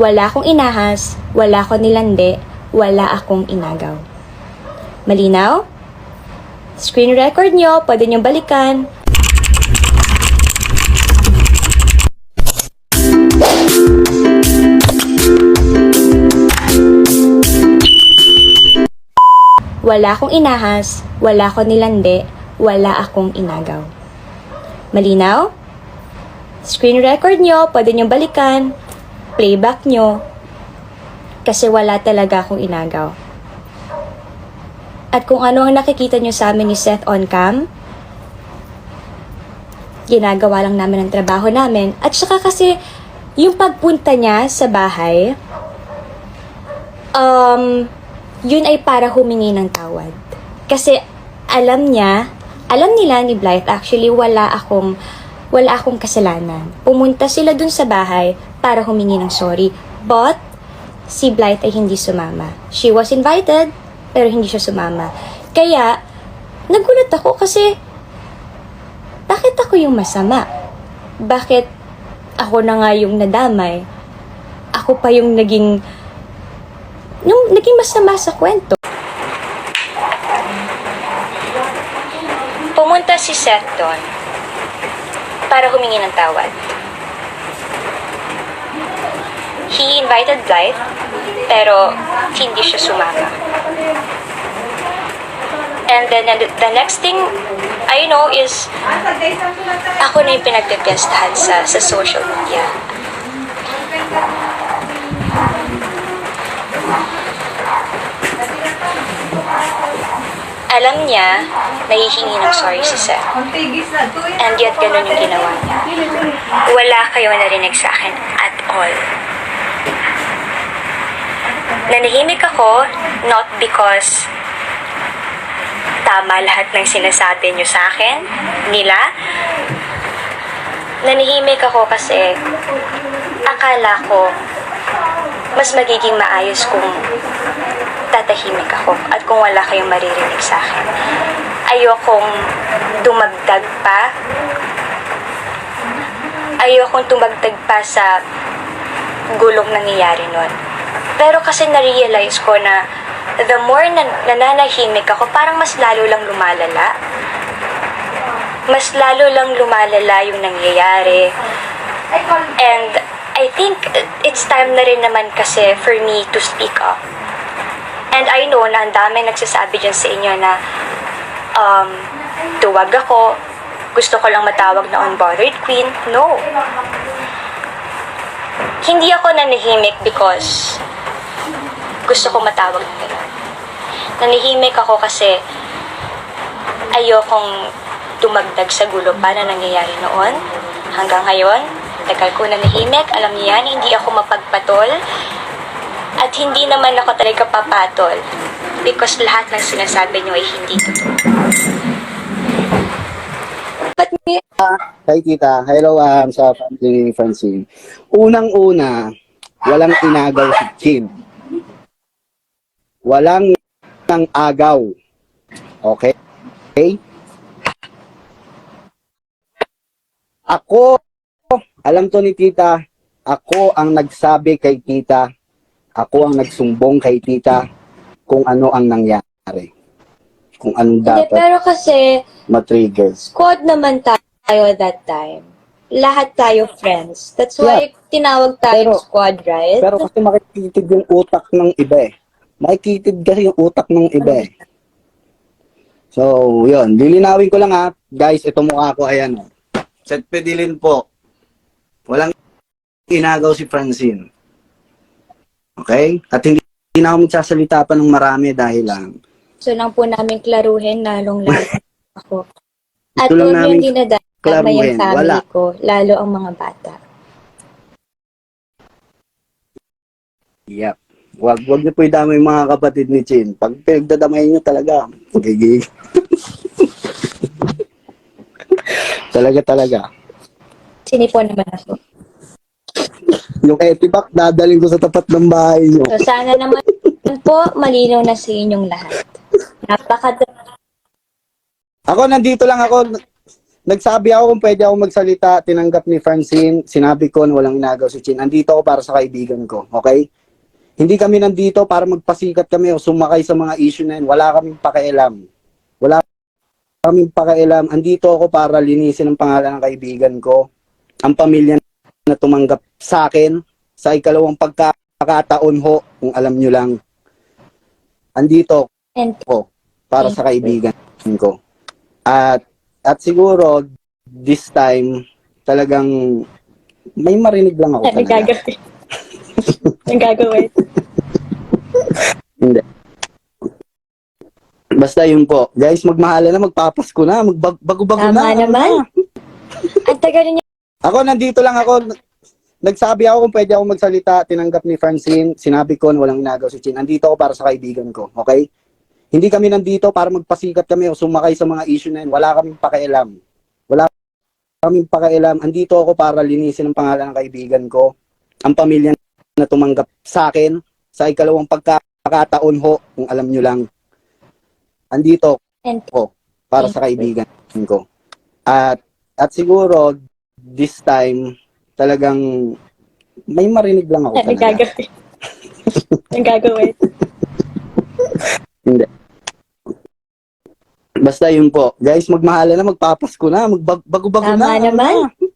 Wala akong inahas, wala akong nilandi, wala akong inagaw. Malinaw? Screen record nyo, pwede nyo balikan. Wala akong inahas, wala akong nilandi, wala akong inagaw. Malinaw? Screen record nyo, pwede nyo balikan. Playback nyo. Kasi wala talaga akong inagaw. At kung ano ang nakikita nyo sa amin ni Seth on cam, ginagawa lang namin ang trabaho namin. At saka kasi, yung pagpunta niya sa bahay, um, yun ay para humingi ng tawad. Kasi alam niya, alam nila ni Blythe, actually wala akong, wala akong kasalanan. Pumunta sila dun sa bahay para humingi ng sorry. But, si Blythe ay hindi sumama. She was invited, pero hindi siya sumama. Kaya, nagulat ako kasi, bakit ako yung masama? Bakit ako na nga yung nadamay? Ako pa yung naging nung naging masama sa kwento. Pumunta si Seth doon para humingi ng tawad. He invited Blythe, pero hindi siya sumama. And then the, next thing I know is ako na yung pinagpipiestahan sa, sa social media. Alam niya, nahihingi ng sorry si Seth. And yet, ganun yung ginawa niya. Wala kayo narinig sa akin at all. Nanahimik ako, not because tama lahat ng sinasabi niyo sa akin, nila. Nanahimik ako kasi akala ko mas magiging maayos kung tatahimik ako at kung wala kayong maririnig sa akin. Ayokong dumagdag pa. Ayokong tumagdag pa sa gulong nangyayari nun. Pero kasi na-realize ko na the more na nananahimik ako, parang mas lalo lang lumalala. Mas lalo lang lumalala yung nangyayari. And I think it's time na rin naman kasi for me to speak up. And I know na ang dami nagsasabi dyan sa inyo na um, tuwag ako, gusto ko lang matawag na unbothered queen. No. Hindi ako nanahimik because gusto ko matawag na gano'n. Nanahimik ako kasi ayokong tumagdag sa gulo pa na nangyayari noon. Hanggang ngayon, tagal ko nanahimik. Alam niyo yan, hindi ako mapagpatol. At hindi naman ako talaga papatol. Because lahat ng sinasabi niyo ay hindi totoo. But me, Hi, tita. Hello, um, sa family ni Francine. Unang-una, walang inagaw si Chin. Walang nang agaw. Okay? Okay? Ako, alam to ni tita, ako ang nagsabi kay tita, ako ang nagsumbong kay tita kung ano ang nangyari. Kung anong hindi, dapat pero kasi matrigger. squad naman tayo that time. Lahat tayo friends. That's why tinawag tayong Pero- squad, right? Pero kasi makikitid yung utak ng iba eh. Makikitid kasi yung utak ng iba eh. So, yun. Lilinawin ko lang ha. Guys, ito mukha ko. Ayan. oh. Set pedilin po. Walang inagaw si Francine. Okay? At hindi, hindi na ako magsasalita pa ng marami dahil lang. So lang po namin klaruhin, lalong lalo ako. At Ito lang namin yung dinadama yung family Wala. ko, lalo ang mga bata. Yep. Wag, wag niyo po idamay yung mga kapatid ni Chin. Pag pinagdadamay niyo talaga, gigig. talaga talaga. Sinipon naman ako. Yung etibac, dadalhin ko sa tapat ng bahay niyo. So sana naman po, malinaw na sa inyong lahat. Napaka Ako, nandito lang ako. nagsabi ako kung pwede ako magsalita, tinanggap ni Francine, sinabi ko na walang inagaw si Chin. Andito ako para sa kaibigan ko, okay? Hindi kami nandito para magpasikat kami o sumakay sa mga issue na yun. Wala kaming pakialam. Wala kaming pakialam. Andito ako para linisin ang pangalan ng kaibigan ko, ang pamilya na tumanggap sa akin sa ikalawang pagkakataon ho, kung alam nyo lang. Andito And ko para sa kaibigan ko. At at siguro this time talagang may marinig lang ako talaga. gagawin? Ang gagawin. Hindi. Basta yun po. Guys, magmahala na, magpapasko na, magbago-bago na. Tama ano naman. na. Ang tagal. Ako, nandito lang ako. Nagsabi ako kung pwede ako magsalita, tinanggap ni Francine, sinabi ko na walang inagaw si Chin. Andito ako para sa kaibigan ko, okay? Hindi kami nandito para magpasikat kami o sumakay sa mga issue na yun. Wala kaming pakialam. Wala kaming pakialam. Andito ako para linisin ang pangalan ng kaibigan ko, ang pamilya na tumanggap sa akin sa ikalawang pagkakataon ho, kung alam nyo lang. Andito And ko para sa kaibigan ko. At at siguro this time talagang may marinig lang ako ano talaga. gagawin? Ang gagawin. Basta yun po. Guys, magmahala na, magpapasko na, magbago-bago Tama na. ano naman. na.